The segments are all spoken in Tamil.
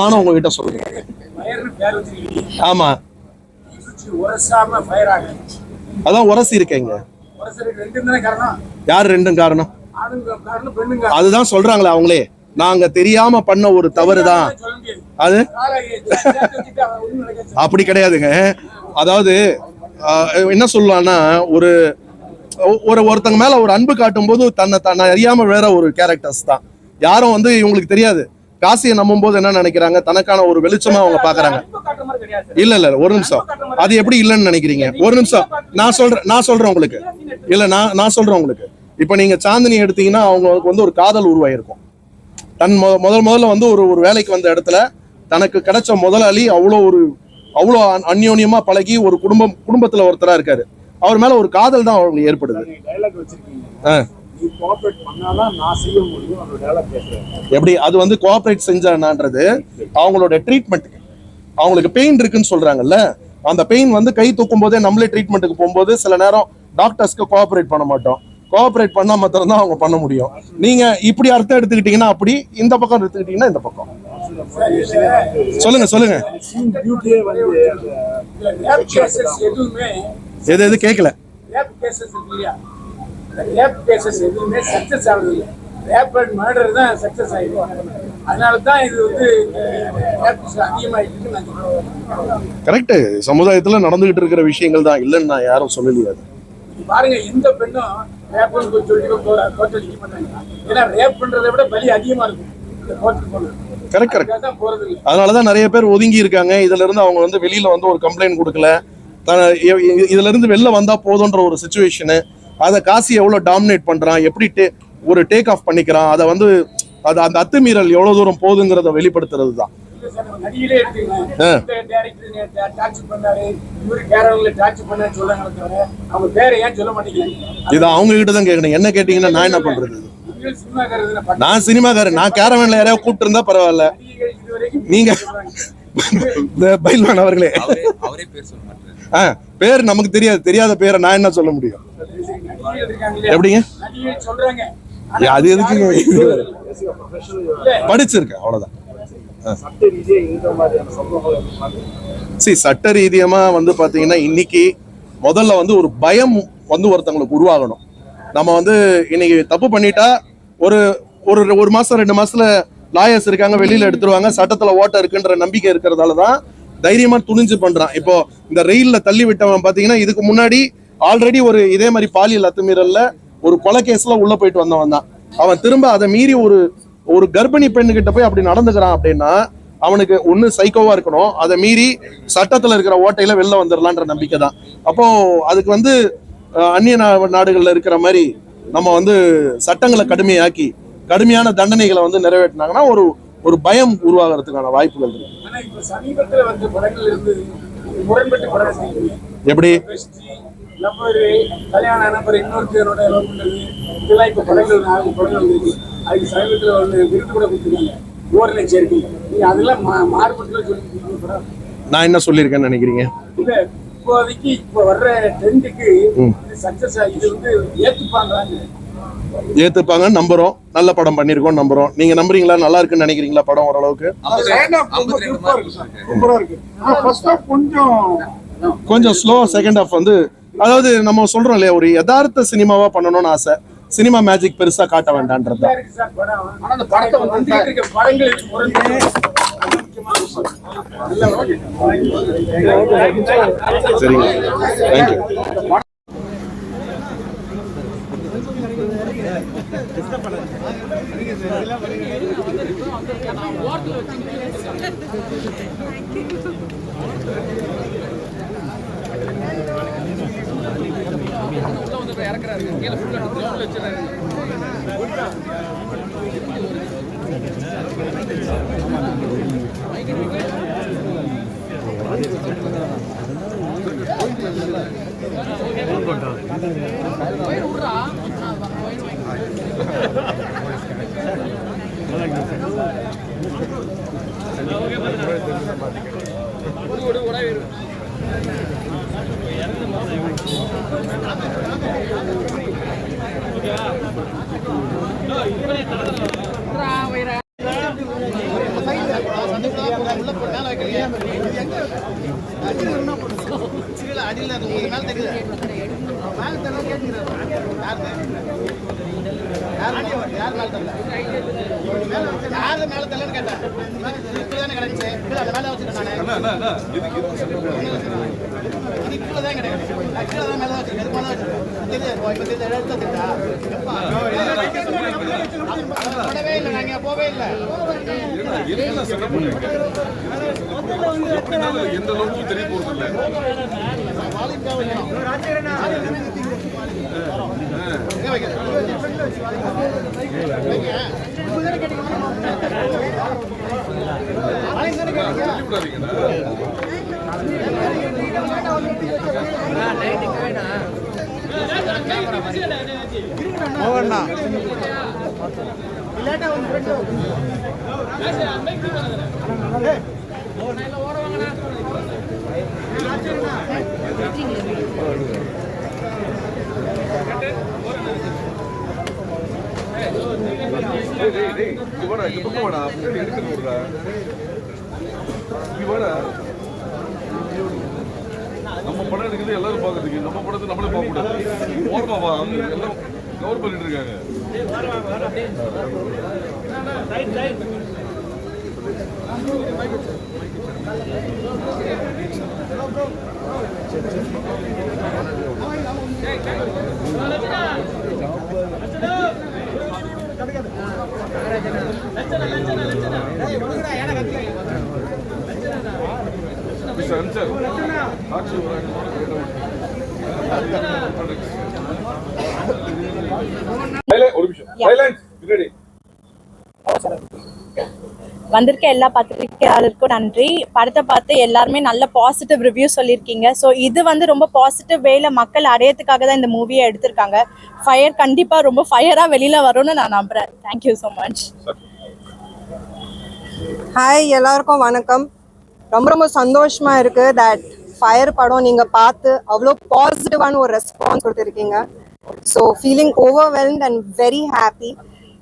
நானும் உங்ககிட்ட சொல்றேன். ஆமா. அதான் உரசி இருக்கேங்க யார் ரெண்டும் காரணம்? அதுதான் சொல்றாங்களே அவங்களே. நாங்க தெரியாம பண்ண ஒரு தவறு தான் அது? அப்படி கிடையாதுங்க. அதாவது என்ன சொல்லலாம்னா ஒரு ஒரு ஒருத்தங்க மேல ஒரு அன்பு காட்டும் போது தன்னை தன்னை அறியாம வேற ஒரு கேரக்டர்ஸ் தான். யாரும் வந்து இவங்களுக்கு தெரியாது. காசியை நம்பும் போது என்ன நினைக்கிறாங்க? தனக்கான ஒரு வெளிச்சமா அவங்க பாக்குறாங்க. இல்ல இல்ல ஒரு நிமிஷம். அது எப்படி இல்லைன்னு நினைக்கிறீங்க? ஒரு நிமிஷம். நான் சொல்றேன் நான் சொல்றேன் உங்களுக்கு. இல்ல நான் நான் சொல்றேன் உங்களுக்கு. இப்ப நீங்க சாந்தினி எடுத்தீங்கன்னா அவங்களுக்கு வந்து ஒரு காதல் உருவாயிருக்கும். தன் முதல் முதல்ல வந்து ஒரு ஒரு வேலைக்கு வந்த இடத்துல தனக்கு கிடைச்ச முதலாளி அவ்வளோ ஒரு அவ்வளோ அந்யோன்யமா பழகி ஒரு குடும்பம் குடும்பத்துல ஒருத்தரா இருக்காரு. அவர் மேல ஒரு காதல் தான் அவங்களுக்கு ஏற்படுது. எப்படி? அது வந்து கோஆப்ரேட் செஞ்சானான்றது அவங்களோட ட்ரீட்மெண்ட் அவங்களுக்கு பெயின் இருக்குன்னு சொல்றாங்கல்ல அந்த பெயின் வந்து கை தூக்கும் போதே நம்மளே ட்ரீட்மெண்ட்டுக்கு போகும்போது சில நேரம் டாக்டர்ஸ்க்கு கோஆப்ரேட் பண்ண மாட்டோம். கோஆப்ரேட் பண்ணா மாத்திரம் தான் அவங்க பண்ண முடியும். நீங்க இப்படி அர்த்தம் எடுத்துக்கிட்டீங்கன்னா அப்படி இந்த பக்கம் எடுத்துக்கிட்டீங்கன்னா இந்த பக்கம். சொல்லுங்க சொல்லுங்க. எது எது கேட்கல இந்த rape cases எதுவுமே ஆகுறது இல்ல. rape and murder தான் success ஆயிடும். அதனால தான் இது வந்து அதிகமாயிட்டுன்னு நான். கரெக்ட் சமுதாயத்துல நடந்துகிட்டு இருக்கிற விஷயங்கள் தான் இல்லைன்னு நான் யாரும் சொல்லலையே பாருங்க எந்த பெண்ணும் ரேப்னு சொல்லி மாட்டாங்க. ஏன்னா ரேப் பண்றதை விட பலி அதிகமா இருக்கும். இந்த கரெக்ட் கரெக்ட் அதனாலதான் நிறைய பேர் ஒதுங்கி இருக்காங்க. இதுல இருந்து அவங்க வந்து வெளியில வந்து ஒரு கம்ப்ளைண்ட் கொடுக்கல. இதுல இருந்து வெளில வந்தா போதுன்ற ஒரு சுச்சுவேஷனு அதை காசி எவ்வளவு டாமினேட் பண்றான் எப்படி டே- ஒரு டேக் ஆஃப் பண்ணிக்கிறான் அதை வந்து அது அந்த அத்துமீறல் எவ்வளவு தூரம் போகுதுங்கிறத வெளிப்படுத்துறது தான். இது அவங்க கிட்ட தான் கேட்கணும். என்ன கேட்டீங்கன்னா நான் என்ன பண்றது? நான் சினிமாக்காரன். நான் கேரவன்ல யாரையாவது கூப்பிட்டு இருந்தா பரவாயில்ல நீங்க இந்த பைல்வான் அவர்களே. அவரே அவரே பேர் சொல்ல மாட்டாரு. ஆ பேர் நமக்கு தெரியாது. தெரியாத பேரை நான் என்ன சொல்ல முடியும்? எப்படிங்க? அது? இல்ல. படிச்சிருக்கேன் அவ்வளவுதான். சட்ட ரீதியா இந்த மாதிரியான சம்பவங்கள் சி சட்ட ரீதியமா வந்து பாத்தீங்கன்னா இன்னைக்கு முதல்ல வந்து ஒரு பயம் வந்து ஒருத்தங்களுக்கு உருவாகணும். நம்ம வந்து இன்னைக்கு தப்பு பண்ணிட்டா ஒரு ஒரு ஒரு மாசம் ரெண்டு மாசத்துல லாயர்ஸ் இருக்காங்க வெளியில எடுத்துருவாங்க சட்டத்துல ஓட்ட இருக்குன்ற நம்பிக்கை இருக்கிறதால தான் தைரியமா துணிஞ்சு பண்றான். இப்போ இந்த ரெயில்ல தள்ளி விட்டவன் பாத்தீங்கன்னா இதுக்கு முன்னாடி ஆல்ரெடி ஒரு இதே மாதிரி பாலியல் அத்துமீறல்ல ஒரு கொலை கேஸ்ல உள்ள போயிட்டு வந்தவன் தான். அவன் திரும்ப அதை மீறி ஒரு ஒரு கர்ப்பிணி பெண்ணுகிட்ட போய் அப்படி நடந்துக்கிறான் அப்படின்னா அவனுக்கு ஒண்ணு சைக்கோவா இருக்கணும். அதை மீறி சட்டத்துல இருக்கிற ஓட்டையில வெளில வந்துடலான்ற நம்பிக்கை தான். அப்போ அதுக்கு வந்து அந்நிய நாடுகள்ல இருக்கிற மாதிரி நம்ம வந்து சட்டங்களை கடுமையாக்கி கடுமையான தண்டனைகளை வந்து நிறைவேற்றினாங்கன்னா ஒரு ஒரு பயம் உருவாகிறதுக்கான வாய்ப்புகள் இருக்கு. எப்படி? லவ்வரு கல்யாண நம்பர் இன்னொருத்தரோட லவ் பண்றது இதெல்லாம் இப்ப படங்கள் நாலு படங்கள் இருக்கு அதுக்கு சமீபத்துல வந்து விருது கூட கொடுத்துருக்காங்க. ஓர் லட்சம் இருக்கு. நீங்க அதெல்லாம் மா மாறுபட்டுல சொல்லிருக்கீங்க படம் நான் என்ன சொல்லியிருக்கேன்னு நினைக்கிறீங்க? இல்ல இப்போதைக்கு இப்ப வர்ற ட்ரெண்டுக்கு இது சக்சஸ் இது வந்து ஏத்துப்பாங்களாங்க ஏத்துப்பாங்கன்னு நம்புறோம். நல்ல படம் பண்ணியிருக்கோம் நம்புறோம். நீங்க நம்புறீங்களா? நல்லா இருக்குன்னு நினைக்கிறீங்களா படம் ஓரளவுக்கு? கொஞ்சம் ஸ்லோ செகண்ட் ஹாஃப் வந்து அதாவது நம்ம சொல்றோம் இல்லையா ஒரு யதார்த்த சினிமாவா பண்ணணும்னு ஆசை சினிமா மேஜிக் பெருசா காட்ட வேண்டான்றது சரிங்க. இறக்குறாருங்க. கீழே ஃபுல்லாக க்ரௌண்டில் அடியில் அது ஒரு நாள் தெரியுது மேலே தரணும் கேட்டுக்கிறாரு யார் யார் யார் மேலே தரல யார் மேலே தரலன்னு கேட்டேன் இப்படி தானே கிடந்துச்சு மேலே வச்சுருக்கேன் நான் இருக்கு சார் படம் ஆனா அந்த படத்தை வந்து வந்துட்டு இருக்க எந்த அளவுக்கு தெரிய டேய், டேய், டேய், இந்த பக்கம் வாடா, எடுத்துட்டு விடுறா. படம் எடுக்கிறது எல்லாரும் பாக்குறதுக்கு நம்ம படத்தை நம்மளே பார்க்க கூடாது ஓரமா வா எல்லாம் கவர் பண்ணிட்டு இருக்காங்க. மிஸ்டர் வந்திருக்க எல்லா பத்திரிகையாளருக்கும் நன்றி. படத்தை பார்த்து எல்லாருமே நல்ல பாசிட்டிவ் ரிவ்யூ சொல்லியிருக்கீங்க. ஸோ இது வந்து ரொம்ப பாசிட்டிவ் வேல மக்கள் அடையத்துக்காக தான் இந்த மூவியை எடுத்திருக்காங்க. ஃபயர் கண்டிப்பாக ரொம்ப ஃபயராக வெளியில் வரும்னு நான் நம்புகிறேன் தேங்க்யூ ஸோ மச் ஹாய் எல்லாருக்கும் வணக்கம். ரொம்ப ரொம்ப சந்தோஷமா இருக்கு தட் ஃபயர் படம் நீங்க பார்த்து அவ்வளோ பாசிட்டிவான ஒரு ரெஸ்பான்ஸ் கொடுத்துருக்கீங்க. So feeling overwhelmed and very happy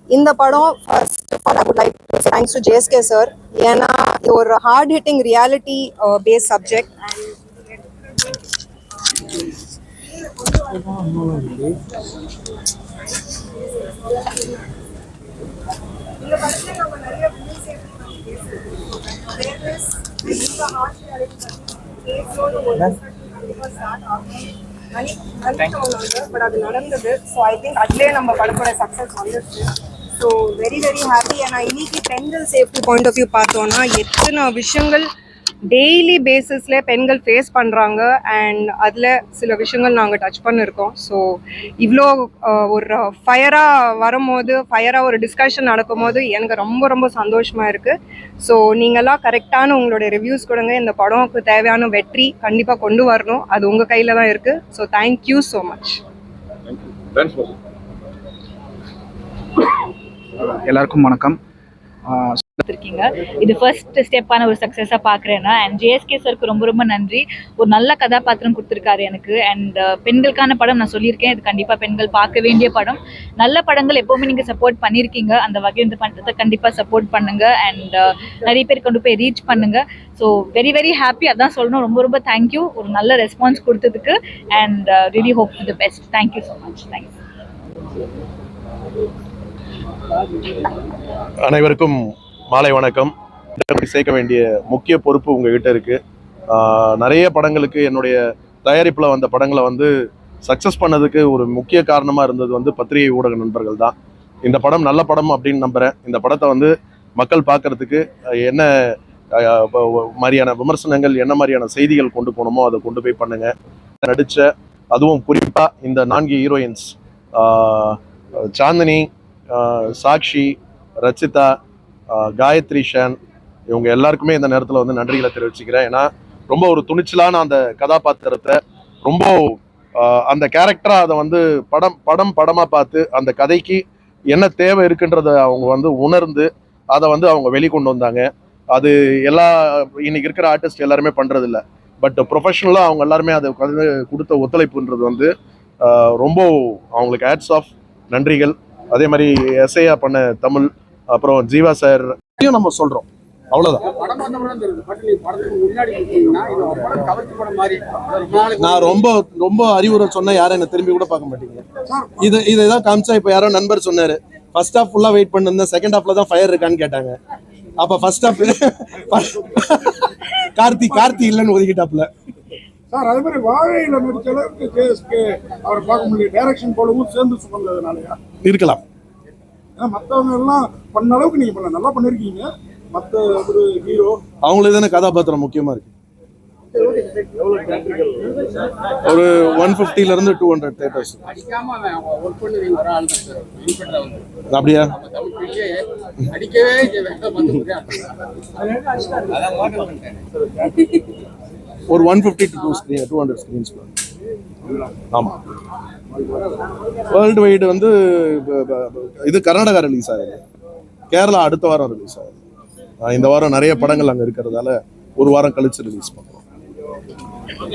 இந்த படம் first of all I would like thanks to JSK sir ஏன்னா இது ஒரு heart hitting reality base subject but அது நடந்தது ஸோ ஐ திங்க் அதுலேயே நம்ம படத்தோட சக்ஸஸ் வந்துருச்சு ஸோ வெரி வெரி ஹாப்பி ஏன்னா இன்னைக்கு பெண்கள் சேஃப்டி பாயிண்ட் ஆஃப் வியூ பார்த்தோன்னா எத்தனை விஷயங்கள் டெய்லி பேசிஸில் பெண்கள் ஃபேஸ் பண்ணுறாங்க அண்ட் அதில் சில விஷயங்கள் நாங்கள் டச் பண்ணியிருக்கோம் ஸோ இவ்வளோ ஒரு ஃபயராக வரும்போது ஃபயராக ஒரு டிஸ்கஷன் நடக்கும்போது எனக்கு ரொம்ப ரொம்ப சந்தோஷமாக இருக்குது ஸோ நீங்கள்லாம் கரெக்டான உங்களுடைய ரிவ்யூஸ் கொடுங்க. இந்த படம்க்கு தேவையான வெற்றி கண்டிப்பாக கொண்டு வரணும். அது உங்கள் கையில் தான் இருக்குது ஸோ தேங்க்யூ ஸோ மச் எல்லாருக்கும் வணக்கம். இருக்கீங்க இது ஃபர்ஸ்ட் ஸ்டெப்பான ஒரு சக்ஸஸாக பார்க்குறேன்னா அண்ட் ஜேஎஸ்கே சருக்கு ரொம்ப ரொம்ப நன்றி. ஒரு நல்ல கதாபாத்திரம் கொடுத்துருக்காரு எனக்கு. அண்ட் uh, பெண்களுக்கான படம் நான் சொல்லியிருக்கேன். இது கண்டிப்பாக பெண்கள் பார்க்க வேண்டிய படம். நல்ல படங்கள் எப்போவுமே நீங்கள் சப்போர்ட் பண்ணியிருக்கீங்க அந்த வகையில் இந்த படத்தை கண்டிப்பாக சப்போர்ட் பண்ணுங்க. அண்ட் uh, நிறைய பேர் கொண்டு போய் ரீச் பண்ணுங்க. ஸோ வெரி வெரி ஹாப்பி அதான் சொல்லணும். ரொம்ப ரொம்ப தேங்க்யூ ஒரு நல்ல ரெஸ்பான்ஸ் கொடுத்ததுக்கு. And really hope the best thank you so much thanks அனைவருக்கும் மாலை வணக்கம். சேர்க்க வேண்டிய முக்கிய பொறுப்பு உங்ககிட்ட இருக்கு. நிறைய படங்களுக்கு என்னுடைய தயாரிப்பில் வந்த படங்களை வந்து சக்ஸஸ் பண்ணதுக்கு ஒரு முக்கிய காரணமாக இருந்தது வந்து பத்திரிகை ஊடக நண்பர்கள் தான். இந்த படம் நல்ல படம் அப்படின்னு நம்புகிறேன் இந்த படத்தை வந்து மக்கள் பார்க்கறதுக்கு என்ன மாதிரியான விமர்சனங்கள் என்ன மாதிரியான செய்திகள் கொண்டு போகணுமோ அதை கொண்டு போய் பண்ணுங்க. நடித்த அதுவும் குறிப்பாக இந்த நான்கு ஹீரோயின்ஸ் சாந்தினி சாக்ஷி ரச்சிதா காயத்ரி ஷேன் இவங்க எல்லாருக்குமே இந்த நேரத்தில் வந்து நன்றிகளை தெரிவிச்சுக்கிறேன். ஏன்னா ரொம்ப ஒரு துணிச்சலான அந்த கதாபாத்திரத்தை ரொம்ப அந்த கேரக்டராக அதை வந்து படம் படம் படமாக பார்த்து அந்த கதைக்கு என்ன தேவை இருக்குன்றத அவங்க வந்து உணர்ந்து அதை வந்து அவங்க வெளிக்கொண்டு வந்தாங்க. அது எல்லா இன்னைக்கு இருக்கிற ஆர்டிஸ்ட் எல்லாருமே பண்ணுறதில்ல பட் ப்ரொஃபஷனலாக அவங்க எல்லாருமே அதை கொடுத்த ஒத்துழைப்புன்றது வந்து ரொம்ப அவங்களுக்கு ஆட்ஸ் ஆஃப் நன்றிகள். அதே மாதிரி எஸ்ஐயா பண்ண தமிழ் அப்புறம் ஜீவா சார் நம்ம சொல்றோம். அவ்வளவுதான். நான் ரொம்ப ரொம்ப அறிவுரை சொன்னா யாரும் என்ன திரும்பி கூட பார்க்க மாட்டீங்க. இது இதை தான் காமிச்சா இப்போ யாரோ நண்பர் சொன்னாரு. ஃபர்ஸ்ட் ஹாஃப் ஃபுல்லா வெயிட் பண்ணிருந்தேன். செகண்ட் ஹாஃப்ல தான் ஃபயர் இருக்கான்னு கேட்டாங்க. அப்ப ஃபர்ஸ்ட் ஹாஃப் கார்த்தி கார்த்தி இல்லைன்னு ஒதுக்கிட்டாப்ல சார் அதே மாதிரி வாழையில நடிச்ச அளவுக்கு அவரை பார்க்க முடியும் டைரக்ஷன் போலவும் சேர்ந்து சுமந்ததுனாலயா? இருக்கலாம். ஏன்னா மற்றவங்க எல்லாம் பண்ண அளவுக்கு நீங்க பண்ண நல்லா பண்ணிருக்கீங்க. மற்ற ஒரு ஹீரோ அவங்களே தானே கதாபாத்திரம் முக்கியமா இருக்கு? ஒரு ஒன் ல இருந்து டூ ஹண்ட்ரட் தேட்டர்ஸ் அப்படியா? ஒரு one fifty to two screen two hundred screens ஆமா. வேர்ல்டு வைடு வந்து இது கர்நாடகா ரிலீஸ் ஆகுது. கேரளா அடுத்த வாரம் ரிலீஸ் ஆகுது. இந்த வாரம் நிறைய படங்கள் அங்க இருக்கிறதால ஒரு வாரம் கழிச்சு ரிலீஸ் பண்ணுறோம்.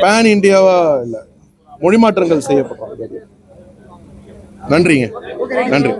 பேன் இந்தியாவா இல்லை மொழிமாற்றங்கள் செய்யப்பட்டோம். நன்றிங்க. நன்றி.